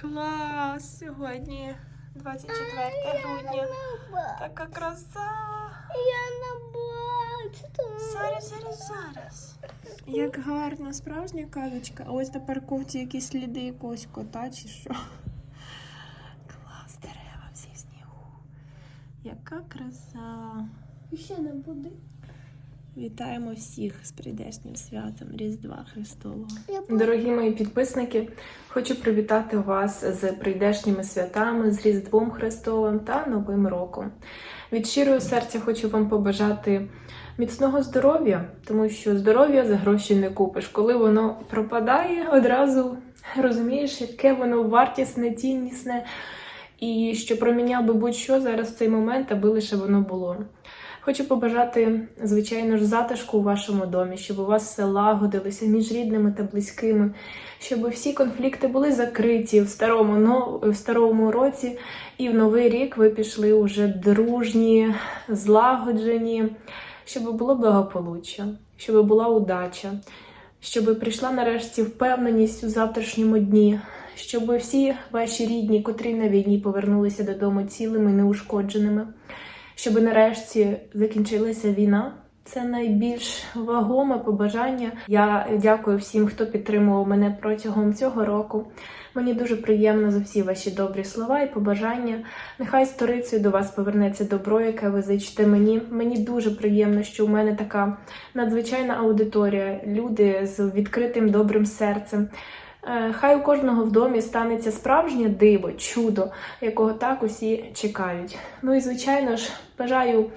Клас! Сьогодні 24 грудня. Така краса. Я не бачу. Зараз, зараз, зараз. Як гарно, справжня казочка. А ось на парковці якісь сліди якогось кота чи що. Клас, дерева всі в снігу. Яка краса. Ще не буде. Вітаємо всіх з прийдешнім святом Різдва Христового. Дорогі мої підписники, хочу привітати вас з прийдешніми святами, з Різдвом Христовим та Новим роком. Від щирого серця хочу вам побажати міцного здоров'я, тому що здоров'я за гроші не купиш. Коли воно пропадає, одразу розумієш, яке воно вартісне, ціннісне, і що проміняв би будь-що зараз в цей момент, аби лише воно було. Хочу побажати, звичайно ж, затишку у вашому домі, щоб у вас все лагодилося між рідними та близькими, щоб всі конфлікти були закриті в старому, в старому році, і в новий рік ви пішли уже дружні, злагоджені, щоб було благополуччя, щоб була удача, щоб прийшла нарешті впевненість у завтрашньому дні, щоб всі ваші рідні, котрі на війні, повернулися додому цілими, неушкодженими щоб нарешті закінчилася війна. Це найбільш вагоме побажання. Я дякую всім, хто підтримував мене протягом цього року. Мені дуже приємно за всі ваші добрі слова і побажання. Нехай сторицею до вас повернеться добро, яке ви зичите мені. Мені дуже приємно, що у мене така надзвичайна аудиторія, люди з відкритим добрим серцем. Е, Хай у кожного в домі станеться справжнє диво, чудо, якого так усі чекають. Ну і звичайно ж, бажаю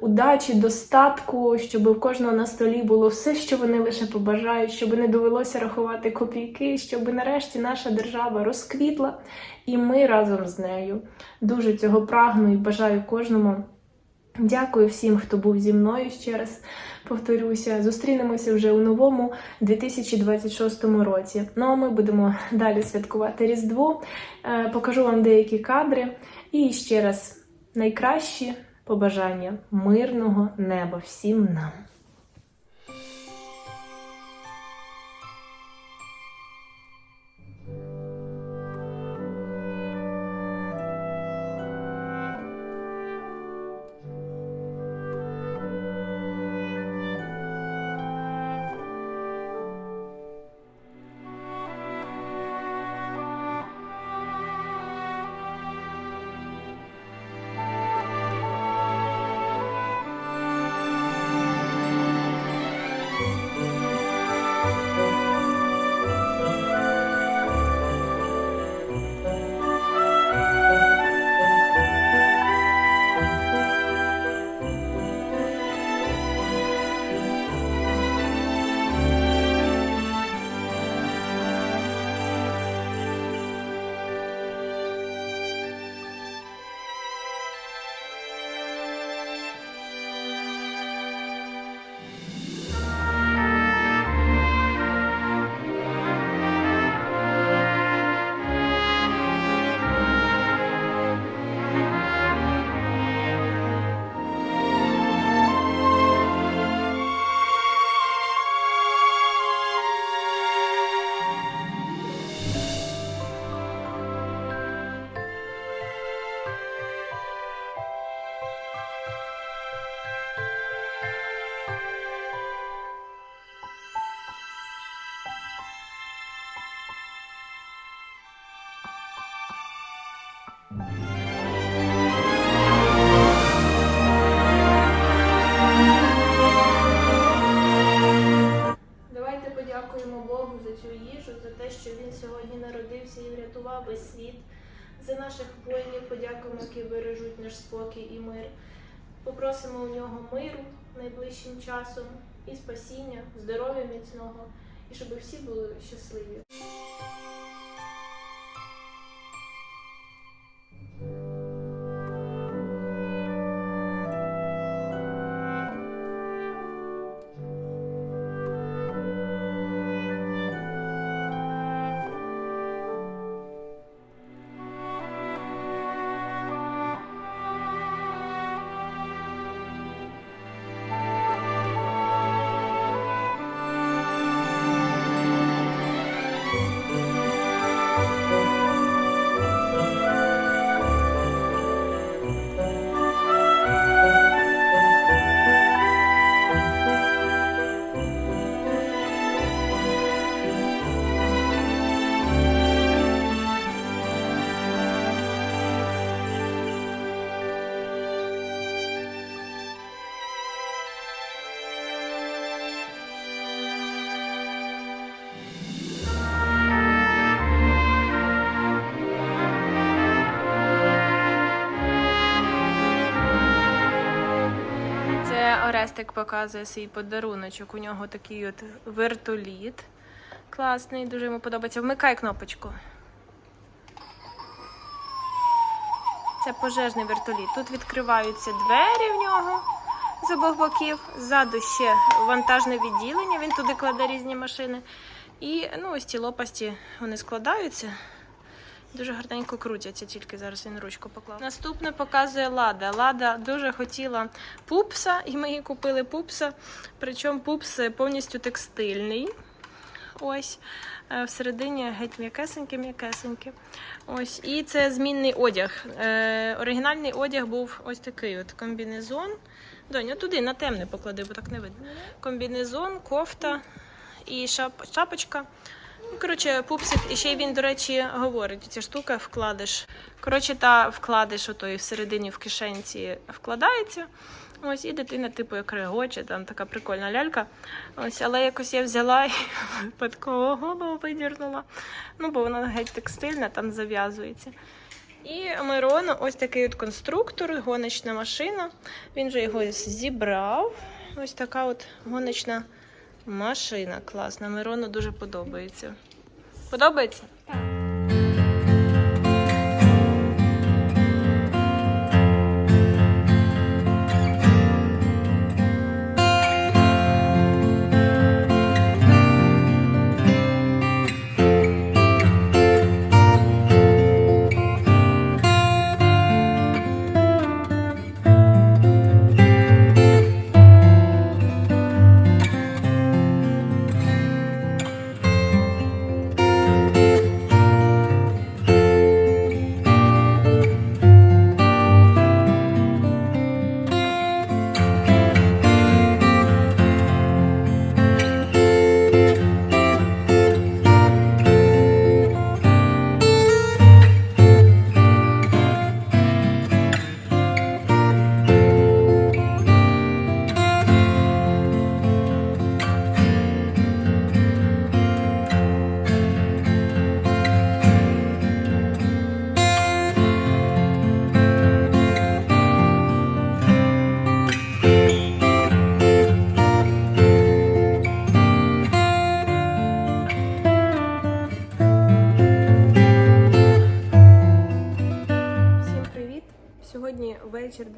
удачі, достатку, щоб у кожного на столі було все, що вони лише побажають, щоб не довелося рахувати копійки, щоб нарешті наша держава розквітла, і ми разом з нею. Дуже цього прагну і бажаю кожному. Дякую всім, хто був зі мною ще раз. Повторюся, зустрінемося вже у новому 2026 році. Ну а ми будемо далі святкувати Різдво. Е, Покажу вам деякі кадри. І ще раз найкращі побажання мирного неба всім нам. Народився і врятував весь світ. За наших воїнів подякуємо, які бережуть наш спокій і мир. Попросимо у нього миру найближчим часом і спасіння, здоров'я міцного, і щоб всі були щасливі. Орестик показує свій подаруночок. У нього такий от вертоліт. Класний, дуже йому подобається. Вмикай кнопочку. Це пожежний вертоліт. Тут відкриваються двері в нього з обох боків. Ззаду ще вантажне відділення. Він туди кладе різні машини. І ну, ось ці лопасті вони складаються. Дуже гарненько крутяться, тільки зараз він ручку поклав. Наступне показує Лада. Лада дуже хотіла пупса, і ми їй купили пупса. Причому пупс повністю текстильний. Ось е, всередині геть м'якесеньке, м'якесеньке. Ось, і це змінний одяг. Е, оригінальний одяг був ось такий от комбінезон. Доня, туди на темне поклади, бо так не видно. Комбінезон, кофта і шап, шапочка. Ну, Коротше, пупсик, і ще й він, до речі, говорить, ця штука вкладиш. Коротше, та вкладиш отої всередині в кишенці вкладається. Ось, і дитина, типу, як регоче, там така прикольна лялька. Ось, але якось я взяла і випадково голову видірнула. Ну, бо вона геть текстильна, там зав'язується. І Мирону ось такий от конструктор, гоночна машина. Він вже його зібрав. Ось така от гоночна машина класна. Мирону дуже подобається. Подобається? Всім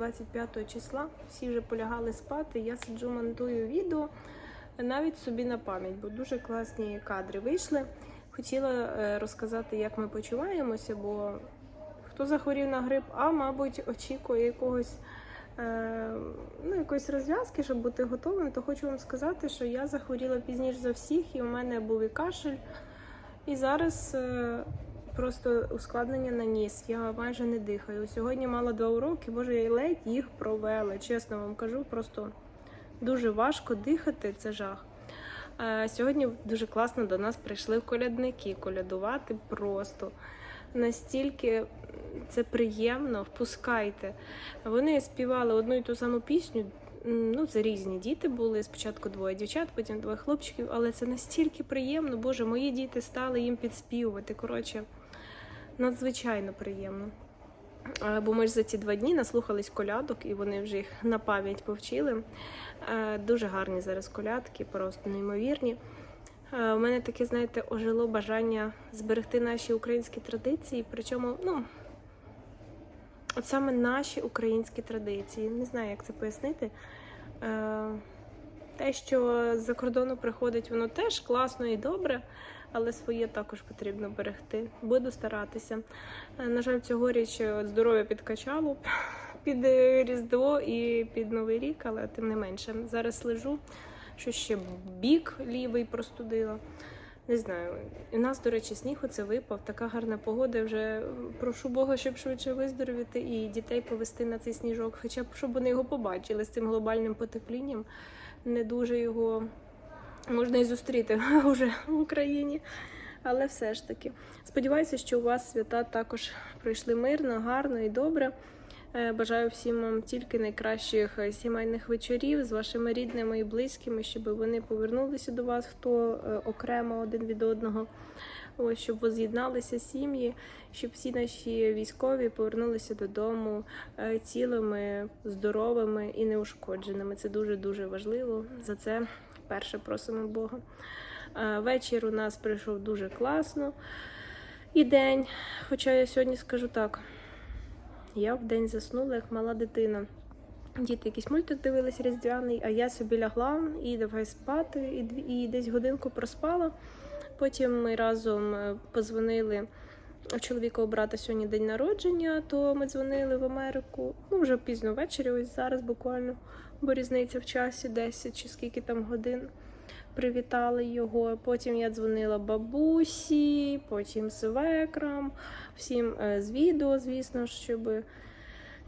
25 числа. Всі вже полягали спати. Я сиджу, монтую відео навіть собі на пам'ять, бо дуже класні кадри вийшли. Хотіла е, розказати, як ми почуваємося, бо хто захворів на грип, а мабуть, очікує якогось. е, Ну, якоїсь розв'язки, щоб бути готовим, то хочу вам сказати, що я захворіла пізніше за всіх, і у мене був і кашель. І зараз е, просто ускладнення на ніс. Я майже не дихаю. Сьогодні мала два уроки, боже, я й ледь їх провела. Чесно вам кажу, просто дуже важко дихати, це жах. Сьогодні дуже класно до нас прийшли колядники колядувати просто. Настільки це приємно, впускайте. Вони співали одну і ту саму пісню. Ну, це різні діти були. Спочатку двоє дівчат, потім двоє хлопчиків, але це настільки приємно. Боже, мої діти стали їм підспівувати. Коротше, надзвичайно приємно. Е, Бо ми ж за ці два дні наслухались колядок, і вони вже їх на пам'ять повчили. Е, Дуже гарні зараз колядки, просто неймовірні. Е, У мене таке, знаєте, ожило бажання зберегти наші українські традиції. Причому, ну, от саме наші українські традиції. Не знаю, як це пояснити. Те, що з-за кордону приходить, воно теж класно і добре, але своє також потрібно берегти. Буду старатися. Е, На жаль, цьогоріч е, здоров'я підкачало під е, Різдво і під Новий рік, але тим не менше. Зараз лежу, що ще бік лівий простудила. Не знаю. У нас, до речі, сніг оце випав. Така гарна погода. Вже прошу Бога, щоб швидше виздоровіти і дітей повести на цей сніжок. Хоча б щоб вони його побачили з цим глобальним потеплінням. Не дуже його можна і зустріти вже в Україні. Але все ж таки, сподіваюся, що у вас свята також пройшли мирно, гарно і добре. Е, Бажаю всім вам тільки найкращих е, сімейних вечорів з вашими рідними і близькими, щоб вони повернулися до вас, хто е, окремо один від одного. Ось щоб воз'єдналися сім'ї, щоб всі наші військові повернулися додому цілими, здоровими і неушкодженими. Це дуже дуже важливо. За це перше просимо Бога. Е, Вечір у нас пройшов дуже класно. І день. Хоча я сьогодні скажу так: я в день заснула як мала дитина. Діти якийсь мультик дивились різдвяний, а я собі лягла і давай спати, і, і десь годинку проспала. Потім ми разом е, позвонили. У чоловіка брата сьогодні день народження, то ми дзвонили в Америку. Ну, вже пізно ввечері, ось зараз буквально, бо різниця в часі 10 чи скільки там годин. Привітали його. Потім я дзвонила бабусі, потім свекрам, всім е, з відео, звісно, щоб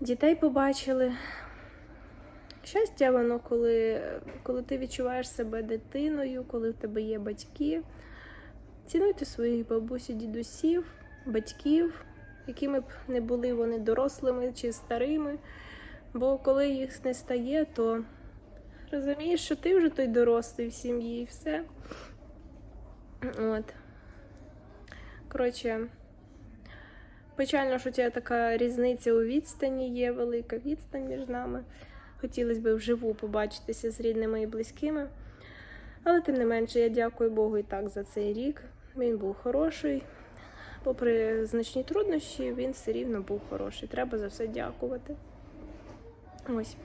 дітей побачили. Щастя, воно, коли, коли ти відчуваєш себе дитиною, коли в тебе є батьки. Цінуйте своїх бабусі, дідусів, батьків, якими б не були вони дорослими чи старими. Бо коли їх не стає, то розумієш, що ти вже той дорослий в сім'ї і все. От. Коротше, печально, що ця така різниця у відстані є, велика відстань між нами. Хотілося б вживу побачитися з рідними і близькими. Але тим не менше, я дякую Богу і так за цей рік. Він був хороший. Попри значні труднощі, він все рівно був хороший. Треба за все дякувати. Ось.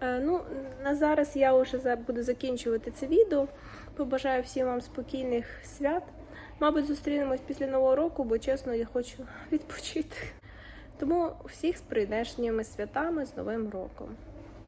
Е, ну, на зараз я вже буду закінчувати це відео. Побажаю всім вам спокійних свят. Мабуть, зустрінемось після нового року, бо чесно, я хочу відпочити. Тому всіх з прийдешніми святами з Новим роком.